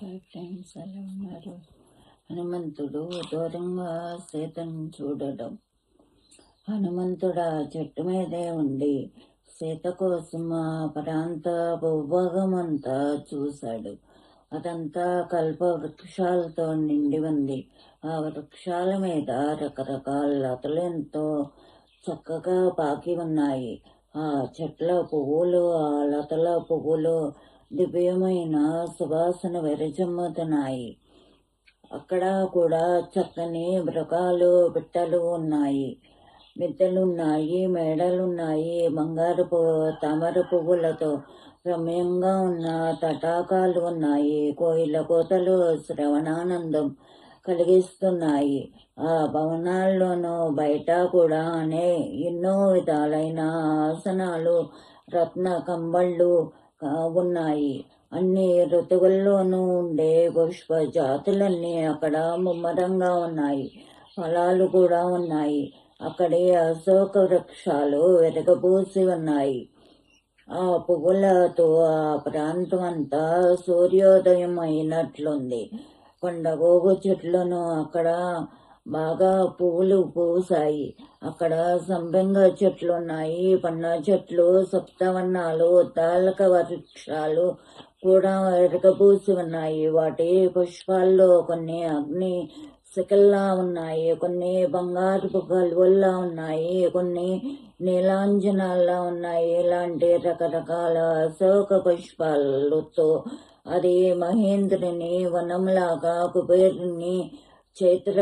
Hi friends ఎలా ఉన్నారు హనుమంతుడు దూరంగా సీతను చూడడం. హనుమంతుడు ఆ చెట్టు మీదే ఉండి సీత కోసం ఆ ప్రాంత భూభాగం అంతా చూశాడు. అదంతా కల్ప వృక్షాలతో నిండి ఉంది. ఆ వృక్షాల మీద రకరకాల లతలు ఎంతో చక్కగా పాకి ఉన్నాయి. ఆ చెట్ల పువ్వులు ఆ లతల పువ్వులు దివ్యమైన సువాసన విరజమ్ముతున్నాయి. అక్కడ కూడా చక్కని మృగాలు బిట్టలు ఉన్నాయి. మిద్దలున్నాయి మేడలున్నాయి బంగారు తామర పువ్వులతో రమ్యంగా ఉన్న తటాకాలు ఉన్నాయి. కోయిల కోతలు శ్రవణానందం కలిగిస్తున్నాయి. ఆ భవనాల్లోనూ బయట కూడా అనే ఎన్నో విధాలైన ఆసనాలు రత్న కంబళ్ళు ఉన్నాయి అన్ని ఋతువుల్లోనూ ఉండే పుష్ప జాతులన్నీ అక్కడ ముమ్మరంగా ఉన్నాయి. ఫలాలు కూడా ఉన్నాయి. అక్కడే అశోక వృక్షాలు వెరగబూసి ఉన్నాయి. ఆ పువ్వులతో ఆ ప్రాంతం అంతా సూర్యోదయం అయినట్లుంది కొండగోగు చెట్లను అక్కడ బాగా పువ్వులు పూసాయి అక్కడ సంపెంగ చెట్లు ఉన్నాయి పన్న చెట్లు సప్తవర్ణాలు తాలక వృక్షాలు కూడా ఎరగబూసి ఉన్నాయి. వాటి పుష్పాల్లో కొన్ని అగ్ని శిఖల్లా ఉన్నాయి. కొన్ని బంగారు కలువల్లా ఉన్నాయి. కొన్ని నీలాంజనాల్లా ఉన్నాయి. ఇలాంటి రకరకాల అశోక పుష్పాలతో అది మహేంద్రుని వనంలాగా కుబేరుని చైత్ర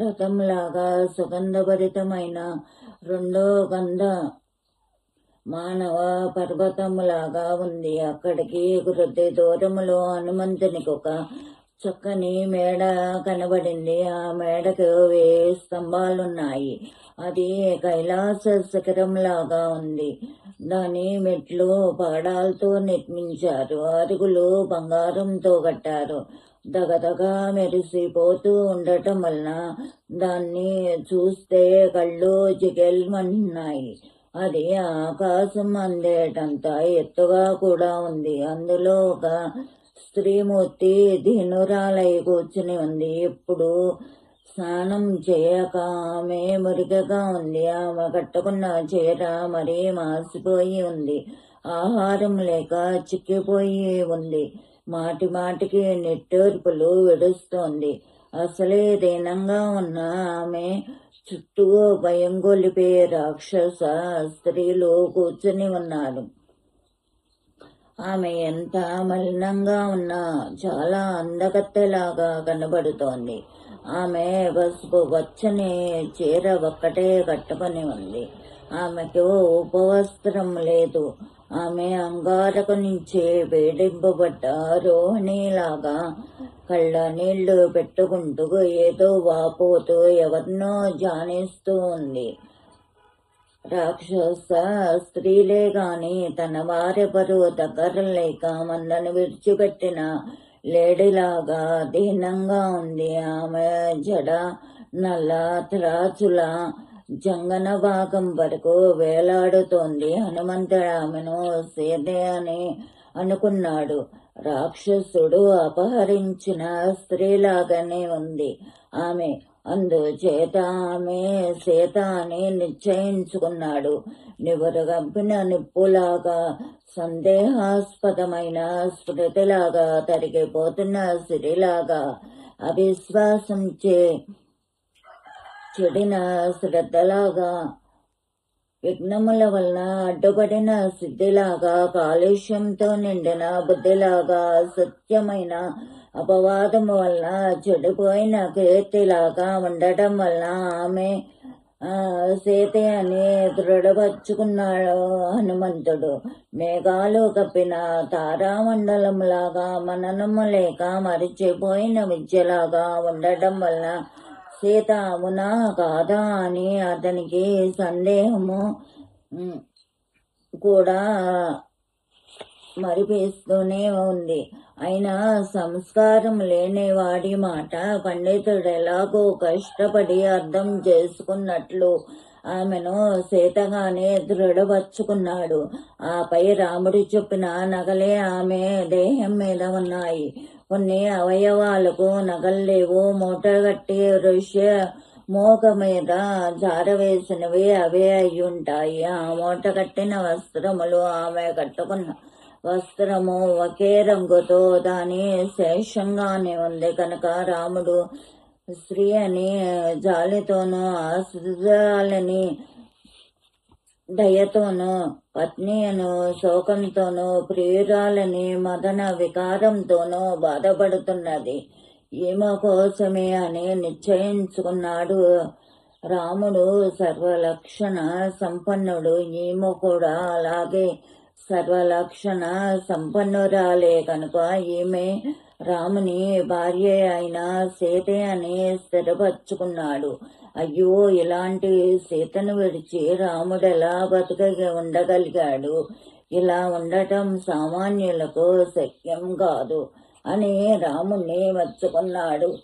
రథంలాగా సుగంధభరితమైన రెండో గంధ మానవ పర్వతములాగా ఉంది. అక్కడికి కొద్ది దూరములో హనుమంతునికి ఒక చక్కని మేడ కనబడింది. ఆ మేడకు వే స్తంభాలున్నాయి. అది కైలాస శిఖరం లాగా ఉంది. దాని మెట్లు పాడాలతో నిర్మించారు. అరుగులు బంగారంతో కట్టారు. దగదగా మెరిసిపోతూ ఉండటం వలన దాన్ని చూస్తే కళ్ళు జిగెల్మన్నాయి అది ఆకాశం అందేటంత ఎత్తుగా కూడా ఉంది. అందులో ఒక స్త్రీమూర్తి ధీనురాలై కూర్చుని ఉంది. ఇప్పుడు స్నానం చేయక ఆమె మురికగా ఉంది. ఆమె కట్టుకున్న చీర మరీ మాసిపోయి ఉంది. ఆహారం లేక చిక్కిపోయి ఉంది. మాటి మాటికి నిట్టూర్పులు విడుస్తోంది. అసలే దీనంగా ఉన్న ఆమె చుట్టూ భయం గొలిపే రాక్షస స్త్రీలు కూర్చుని ఉన్నారు. ఆమె ఎంత మలినంగా ఉన్నా చాలా అందగత్తెలాగా కనబడుతోంది. ఆమె పసుపు వచ్చని చీర ఒక్కటే కట్టుకొని ఉంది. ఆమెకు ఉపవస్త్రం లేదు. ఆమె అంగారకు నుంచి వేడింపబడ్డ రోహిణిలాగా కళ్ళ నీళ్ళు పెట్టుకుంటూ ఏదో వాపోతూ ఎవరినో జానిస్తూ ఉంది. రాక్షస స్త్రీలే గాని తన వారెవరు దగ్గర లేక మందను విడిచిపెట్టిన లేడిలాగా దీనంగా ఉంది. ఆమె జడ నల్ల త్రాచుల జంగన భాగం వరకు వేలాడుతోంది. హనుమంతుడు ఆమెను సీతే అని అనుకున్నాడు. రాక్షసుడు అపహరించిన స్త్రీలాగానే ఉంది. ఆమె అందుచేత ఆమె సీత అని నిశ్చయించుకున్నాడు నివురుగంపిన నిప్పులాగా సందేహాస్పదమైన స్మృతిలాగా తరిగిపోతున్న సిరిలాగా అవిశ్వాసం చే చెడిన శ్రద్ధలాగా విఘ్నముల వలన అడ్డుపడిన సిద్ధిలాగా కాలుష్యంతో నిండిన బుద్ధిలాగా సత్యమైన అపవాదము వలన చెడిపోయిన కీర్తిలాగా ఉండటం వలన ఆమె ఆ, సీతే అని దృఢపరుచుకున్నాడు హనుమంతుడు. మేఘాలు కప్పిన తారామండలంలాగా మననము లేక మరిచిపోయిన విద్యలాగా ఉండటం వలన సీత అవునా కాదా అని అతనికి సందేహము కూడా మరిపిస్తూనే ఉంది అయినా సంస్కారం లేని వాడి మాట పండితుడు ఎలాగో కష్టపడి అర్థం చేసుకున్నట్లు ఆమెను సీతగానే దృఢపరుచుకున్నాడు ఆపై రాముడు చెప్పిన నగలే ఆమె దేహం మీద ఉన్నాయి కొన్ని అవయవాలకు నగల్లేవు. మూటగట్టి ఋష్య మోక మీద జారవేసినవి అవే అయ్యుంటాయి. ఆ మూట కట్టిన వస్త్రములు ఆమె కట్టుకున్న వస్త్రము ఒకే రంగుతో దాని శేషంగానే ఉంది. కనుక రాముడు స్త్రీ అని జాలితోనూ ఆశ్రయాలని దయతోనూ పత్నియను శోకంతోనూ ప్రియురాలని మదన వికారంతోనూ బాధపడుతున్నది. ఈమె కోసమే అని నిశ్చయించుకున్నాడు రాముడు. సర్వలక్షణ సంపన్నుడు ఈమె కూడా అలాగే సర్వలక్షణ సంపన్నురాలే కనుక ఈమె రాముని భార్య అయిన సీతే అని స్థిరపరుచుకున్నాడు. అయ్యో ఇలాంటి సీతను విడిచి రాముడు ఎలా బతుక ఉండగలిగాడు? ఇలా ఉండటం సామాన్యులకు శక్యం కాదు అని రాముణ్ణి మెచ్చుకున్నాడు.